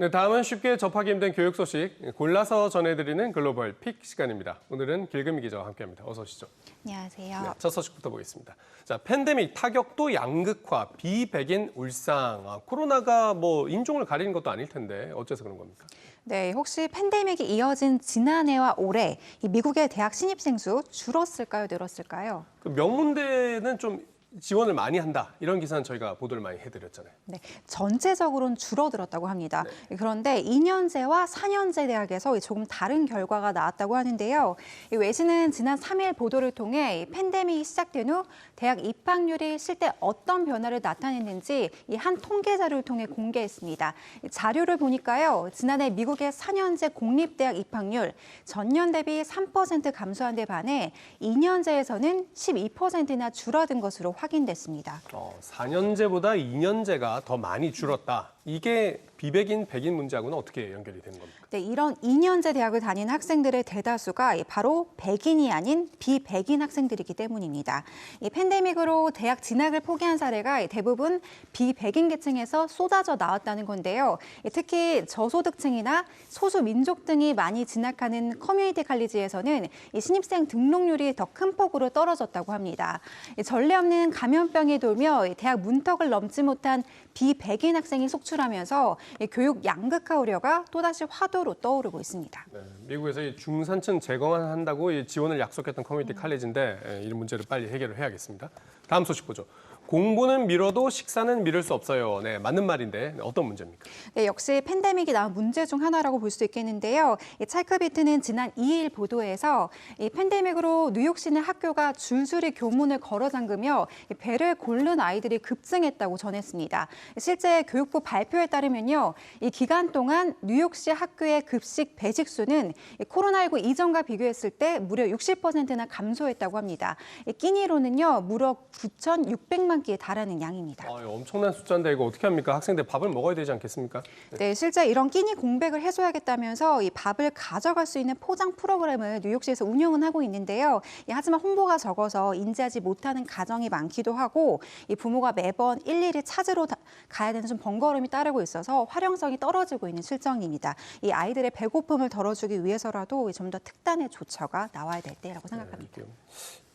네, 다음은 쉽게 접하기 힘든 교육 소식 골라서 전해드리는 글로벌 픽 시간입니다. 오늘은 길금희 기자와 함께합니다. 어서 오시죠. 안녕하세요. 네, 첫 소식부터 보겠습니다. 자, 팬데믹 타격도 양극화, 비백인 울상. 아, 코로나가 뭐 인종을 가리는 것도 아닐 텐데 어째서 그런 겁니까? 네, 혹시 팬데믹이 이어진 지난해와 올해 이 미국의 대학 신입생 수 줄었을까요, 늘었을까요? 그 명문대는 좀 지원을 많이 한다 이런 기사는 저희가 보도를 많이 해드렸잖아요. 네, 전체적으로는 줄어들었다고 합니다. 그런데 2년제와 4년제 대학에서 조금 다른 결과가 나왔다고 하는데요. 이 외신은 지난 3일 보도를 통해 이 팬데믹이 시작된 후 대학 입학률이 실제 어떤 변화를 나타냈는지 이한 통계 자료를 통해 공개했습니다. 이 자료를 보니까요, 지난해 미국의 4년제 공립대학 입학률 전년 대비 3% 감소한 데 반해 2년제에서는 12%나 줄어든 것으로 확인됐습니다. 어, 4년제보다 2년제가 더 많이 줄었다. 이게 비백인, 백인 문제하고는 어떻게 연결이 되는 겁니까? 네, 이런 2년제 대학을 다니는 학생들의 대다수가 바로 백인이 아닌 비백인 학생들이기 때문입니다. 이 팬데믹으로 대학 진학을 포기한 사례가 대부분 비백인 계층에서 쏟아져 나왔다는 건데요. 특히 저소득층이나 소수 민족 등이 많이 진학하는 커뮤니티 칼리지에서는 이 신입생 등록률이 더 큰 폭으로 떨어졌다고 합니다. 이 전례 없는 감염병이 돌며 이 대학 문턱을 넘지 못한 비백인 학생이 속출하면서 이 교육 양극화 우려가 또다시 화두로 떠오르고 있습니다. 네, 미국에서 이 중산층 재건한다고 이 지원을 약속했던 커뮤니티 칼리지인데 예, 이런 문제를 빨리 해결을 해야겠습니다. 다음 소식 보죠. 공부는 미뤄도 식사는 미룰 수 없어요. 네, 맞는 말인데 어떤 문제입니까? 네, 역시 팬데믹이 나온 문제 중 하나라고 볼 수 있겠는데요. 이 찰크비트는 지난 2일 보도에서 이 팬데믹으로 뉴욕시내 학교가 줄줄이 교문을 걸어 잠그며 이 배를 고른 아이들이 급증했다고 전했습니다. 실제 교육부 발표에 따르면요, 이 기간 동안 뉴욕시 학교의 급식 배식 수는 이 코로나19 이전과 비교했을 때 무려 60%나 감소했다고 합니다. 이 끼니로는요, 무려 9,600만 끼에 달하는 양입니다. 아, 엄청난 숫자인데 이거 어떻게 합니까? 학생들 밥을 먹어야 되지 않겠습니까? 네, 실제 이런 끼니 공백을 해소하겠다면서 이 밥을 가져갈 수 있는 포장 프로그램을 뉴욕시에서 운영은 하고 있는데요. 이 하지만 홍보가 적어서 인지하지 못하는 가정이 많기도 하고 이 부모가 매번 일일이 찾으러 다- 가야 되는 좀 번거로움이 따르고 있어서 활용성이 떨어지고 있는 실정입니다. 이 아이들의 배고픔을 덜어주기 위해서라도 좀 더 특단의 조처가 나와야 될 때라고 생각합니다. 이게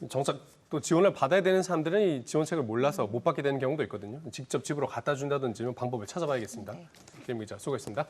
정작 또 지원을 받아야 되는 사람들은 이 지원책을 몰라서 못 받게 되는 경우도 있거든요. 직접 집으로 갖다 준다든지 이런 방법을 찾아봐야겠습니다. 네. 김 기자 수고했습니다.